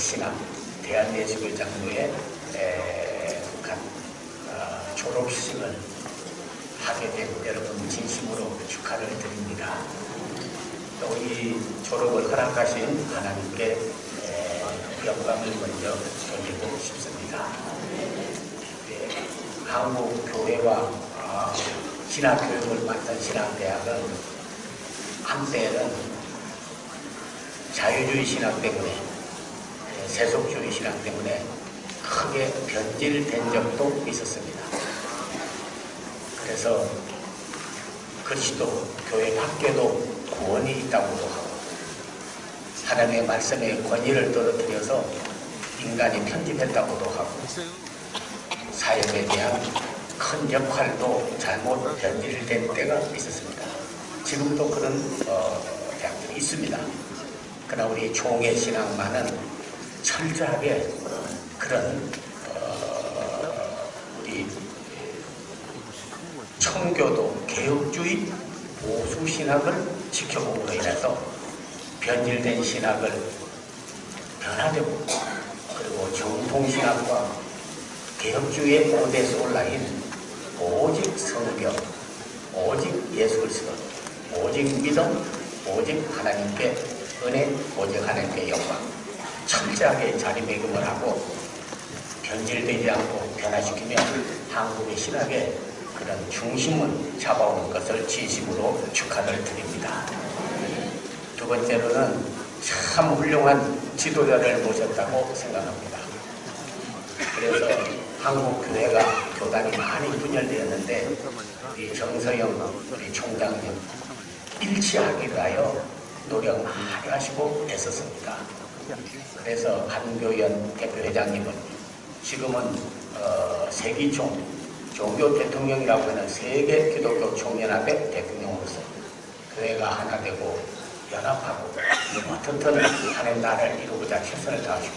시간 대한예술의 장로의 북한 어, 졸업식을 하게 된 여러분 진심으로 축하를 드립니다. 또 이 졸업을 허락하신 하나님께 에, 영광을 먼저 돌리고 싶습니다. 네, 한국 교회와 아, 어, 신학교육을 맡은 신학대학은 한때는 자유주의 신학 때문에 세속주의 신학 때문에 크게 변질된 적도 있었습니다. 그래서 그리스도 교회 밖에도 구원이 있다고도 하고 하나님의 말씀의 권위를 떨어뜨려서 인간이 편집했다고도 하고 사역에 대한 큰 역할도 잘못 변질된 때가 있었습니다. 지금도 그런 어, 대학들이 있습니다. 그러나 우리 종의 신앙만은 철저하게 그런 어, 우리 청교도 개혁주의 보수 신학을 지켜봄으로 인해서 변질된 신학을 변화되고 그리고 정통 신학과 개혁주의의 모대에서 올라인 오직 성경, 오직 그리스도, 오직 믿음, 오직 하나님께 은혜, 오직 하나님께 영광 철저하게 자리매김을 하고 변질되지 않고 변화시키며 한국의 신학의 그런 중심을 잡아오는 것을 진심으로 축하를 드립니다. 두 번째로는 참 훌륭한 지도자를 모셨다고 생각합니다. 그래서 한국 교회가 교단이 많이 분열되었는데 우리 정서영 우리 총장님 일치하기 위하여 노력 많이 하시고 애썼습니다. 그래서 한교연 대표회장님은 지금은 어, 세기총 종교 대통령이라고 하는 세계 기독교 총연합의 대통령으로서 교회가 하나 되고 연합하고 어떻든 하나님 나라를 이루고자 최선을 다하시고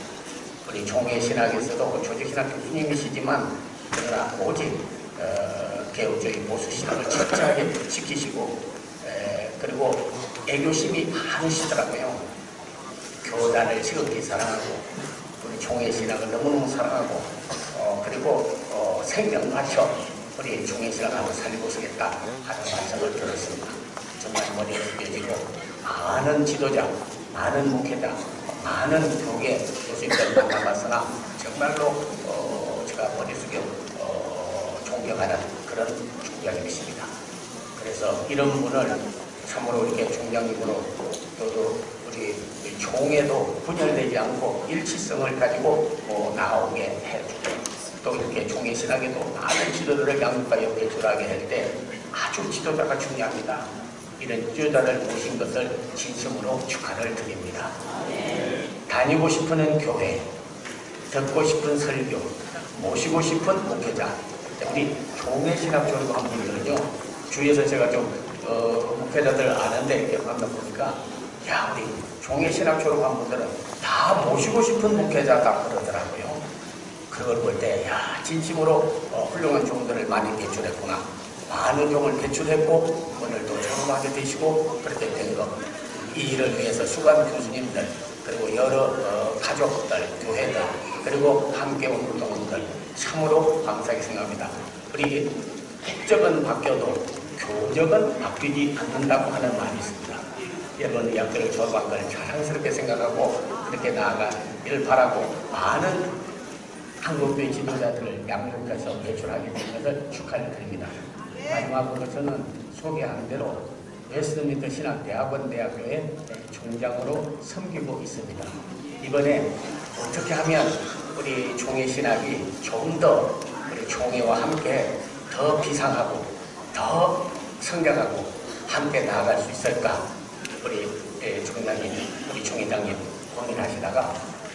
우리 종의 신학에서도 조직 신학 교수님이시지만 그러나 오직 어, 개혁주의 보수 신학을 철저하게 지키시고 에, 그리고 애교심이 많으시더라고요. 교단을 지극히 사랑하고 우리 종의 신학을 너무너무 사랑하고 어, 그리고 어, 생명 바쳐 우리 종의 한번 살리고 쓰겠다 하는 말씀을 들었습니다. 정말 머리가 숙여지고 많은 지도자, 많은 목회자, 많은 교계 교수님들 만나봤으나 정말로 어, 제가 머리 숙여 어, 존경하는 그런 총장님이십니다. 그래서 이런 분을 참으로 이렇게 총장님으로 또도 우리 종에도 분열되지 않고 일치성을 가지고 어, 나오게 해주고 또 이렇게 종의 신학에도 많은 지도자를 양육과 배출하게 할 때 아주 지도자가 중요합니다. 이런 지도자를 모신 것을 진심으로 축하를 드립니다. 다니고 싶은 교회, 듣고 싶은 설교, 모시고 싶은 목회자, 우리 종의 신학 졸업한 분들은요, 주위에서 제가 좀 어, 목회자들 아는데 이렇게 만나 보니까 야 우리 종의 신학 졸업한 분들은 다 모시고 싶은 목회자다 그러더라고요. 그걸 볼 때 야 진심으로 어, 훌륭한 종들을 많이 배출했구나. 많은 종을 배출했고 오늘도 경험하게 되시고 그렇게 된 거. 이 일을 위해서 수관 교수님들 그리고 여러 어, 가족들, 교회들 그리고 함께 온 운동원들 참으로 감사하게 생각합니다. 우리 국적은 바뀌어도 교적은 바뀌지 않는다고 하는 말이 있습니다. 여러분 이 학교를 졸업한 걸 자랑스럽게 생각하고 그렇게 나아가길 바라고 많은 한국교회 지도자들을 양육해서 배출하게 된 것을 축하를 드립니다. 마지막으로 저는 소개한 대로 웨스트민터 신학대학원 대학교의 총장으로 섬기고 있습니다. 이번에 어떻게 하면 우리 종의 신학이 좀 더 우리 종회와 함께 더 비상하고 더 성장하고 함께 나아갈 수 있을까? 우리 총장님, 우리 총회장님 고민하시다가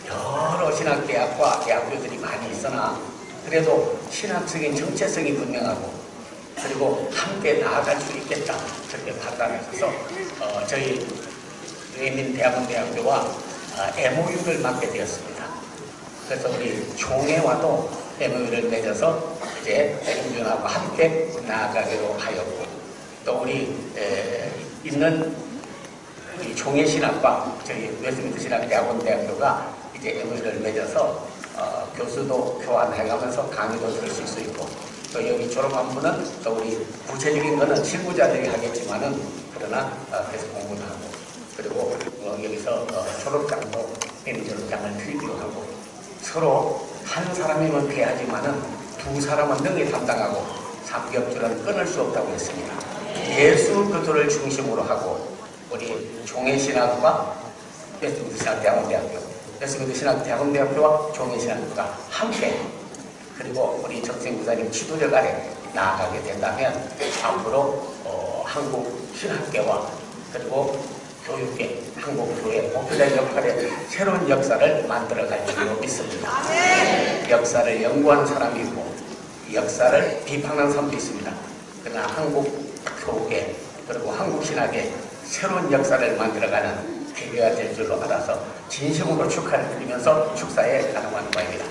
여러 신학대학과 대학교들이 많이 있으나 그래도 신학적인 정체성이 분명하고 그리고 함께 나아갈 수 있겠다 그렇게 판단하셔서 어, 저희 유해민대학원대학교와 어, MOU를 맡게 되었습니다. 그래서 우리 총회와도 MOU를 맺어서 이제 행준하고 함께 나아가기로 하였고 또 우리 에, 있는 우리 종해신학과 저희 웨스민트 신학 대학원 대학교가 이제 MOU를 맺어서 어, 교수도 교환해가면서 강의도 들을 수 있고 또 여기 졸업한 분은 또 우리 구체적인 거는 실무자들이 하겠지만은 그러나 어, 계속 공부도 하고 그리고 어, 여기서 어, 졸업장도 내리 졸업장을 필기로 하고 서로 한 사람이면 돼야지만은 두 사람은 능히 담당하고 삼겹줄은 끊을 수 없다고 했습니다. 예수 그들을 중심으로 하고 우리 종해신학과 예수교도 신학대학원대학교, 예수교도 신학대학원대학교와 종해신학교가 함께 그리고 우리 정생 부사님 지도력 아래 나아가게 된다면 앞으로 어, 한국 신학계와 그리고 교육계, 한국 교회 목표된 역할에 새로운 역사를 만들어갈 줄로 믿습니다. 역사를 연구하는 사람이 있고 역사를 비판하는 사람도 있습니다. 그러나 한국 교계 그리고 한국 신학의 새로운 역사를 만들어가는 계기가 될 줄로 알아서 진심으로 축하를 드리면서 축사에 나눠가는 바입니다.